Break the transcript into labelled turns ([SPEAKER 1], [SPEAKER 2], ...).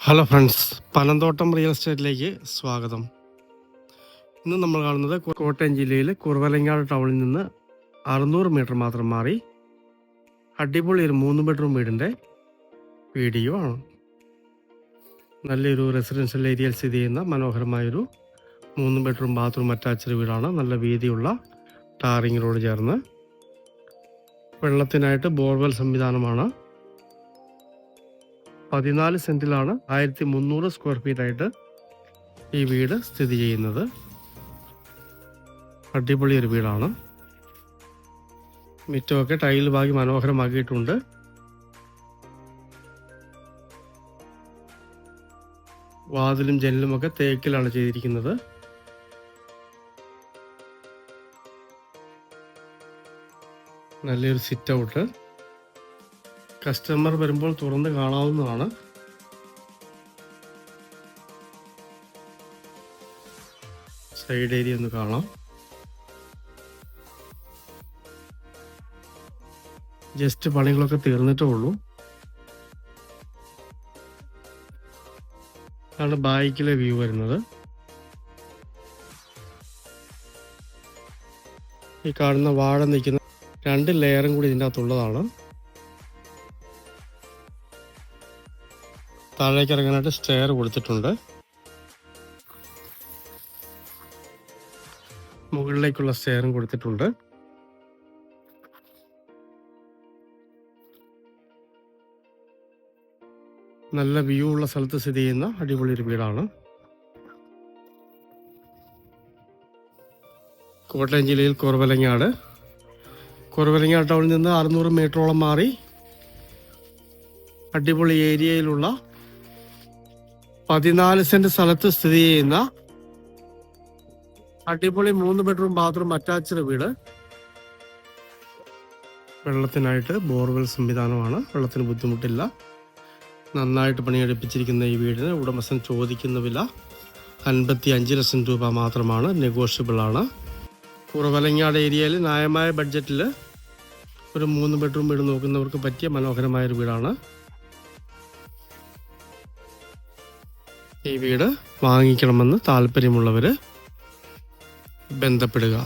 [SPEAKER 1] Hello friends Panamthottam real എസ്റ്റേറ്റിലേക്ക് സ്വാഗതം. ഇന്ന് നമ്മൾ കാണുന്നത് കോട്ടയം ജില്ലയിലെ കുറവലങ്ങാട് ടൗണിൽ നിന്ന് അറുന്നൂറ് മീറ്റർ മാത്രം മാറി അടിപൊളി ഒരു മൂന്ന് ബെഡ്റൂം വീടിന്റെ വീഡിയോ ആണ്. നല്ലൊരു റെസിഡൻഷ്യൽ ഏരിയയിൽ സ്ഥിതി ചെയ്യുന്ന മനോഹരമായൊരു മൂന്ന് ബെഡ്റൂം ബാത്റൂം അറ്റാച്ച്ഡ് വീടാണ്. നല്ല വീതിയുള്ള ടാറിങ്ങിനോട് ചേർന്ന് വെള്ളത്തിനായിട്ട് ബോർവെൽ സംവിധാനമാണ്. പതിനാല് സെന്റിലാണ് ആയിരത്തി മുന്നൂറ് സ്ക്വയർ ഫീറ്റ് ആയിട്ട് ഈ വീട് സ്ഥിതി ചെയ്യുന്നത്. അടിപൊളി ഒരു വീടാണ്. മിറ്റമൊക്കെ ടൈൽ ബാഗി മനോഹരമാക്കിയിട്ടുണ്ട്. വാതിലും ജനലും ഒക്കെ തേക്കിലാണ് ചെയ്തിരിക്കുന്നത്. നല്ലൊരു സിറ്റ് ഔട്ട്. കസ്റ്റമർ വരുമ്പോൾ തുറന്ന് കാണാവുന്നതാണ്. സൈഡ് ഏരിയ ഒന്ന് കാണാം. ജസ്റ്റ് പണികളൊക്കെ തീർന്നിട്ടേ ഉള്ളൂ. ആണ് ബാക്കിലെ വ്യൂ വരുന്നത്. ഈ കാണുന്ന വാഴ നിൽക്കുന്ന രണ്ട് ലെയറും കൂടി ഇതിന്റെ അകത്തുള്ളതാണ്. താഴേക്ക് ഇറങ്ങാനായിട്ട് സ്റ്റെയർ കൊടുത്തിട്ടുണ്ട്. മുകളിലേക്കുള്ള സ്റ്റെയറും കൊടുത്തിട്ടുണ്ട്. നല്ല വ്യൂ ഉള്ള സ്ഥലത്ത് സ്ഥിതി ചെയ്യുന്ന അടിപൊളി ഒരു വീടാണ്. കോട്ടയം ജില്ലയിൽ കുറവലങ്ങാട്. കുറവലങ്ങാട് ടൗണിൽ നിന്ന് അറുന്നൂറ് മീറ്ററോളം മാറി അടിപൊളി ഏരിയയിലുള്ള പതിനാല് സെന്റ് സ്ഥലത്ത് സ്ഥിതി ചെയ്യുന്ന അടിപൊളി മൂന്ന് ബെഡ്റൂം ബാത്റൂം അറ്റാച്ച്ഡ് വീട്. വെള്ളത്തിനായിട്ട് ബോർവെൽ സംവിധാനമാണ്. വെള്ളത്തിന് ബുദ്ധിമുട്ടില്ല. നന്നായിട്ട് പണിയെടുപ്പിച്ചിരിക്കുന്ന ഈ വീടിന് ഉടമസ്ഥൻ ചോദിക്കുന്ന വില അൻപത്തി അഞ്ച് ലക്ഷം രൂപ മാത്രമാണ്. നെഗോഷ്യബിൾ ആണ്. കുറവലങ്ങാട് ഏരിയയിൽ ന്യായമായ ബഡ്ജറ്റിൽ ഒരു മൂന്ന് ബെഡ്റൂം വീട് നോക്കുന്നവർക്ക് പറ്റിയ മനോഹരമായൊരു വീടാണ്. ഈ വീട് വാങ്ങിക്കണമെന്ന് താല്പര്യമുള്ളവർ ബന്ധപ്പെടുക.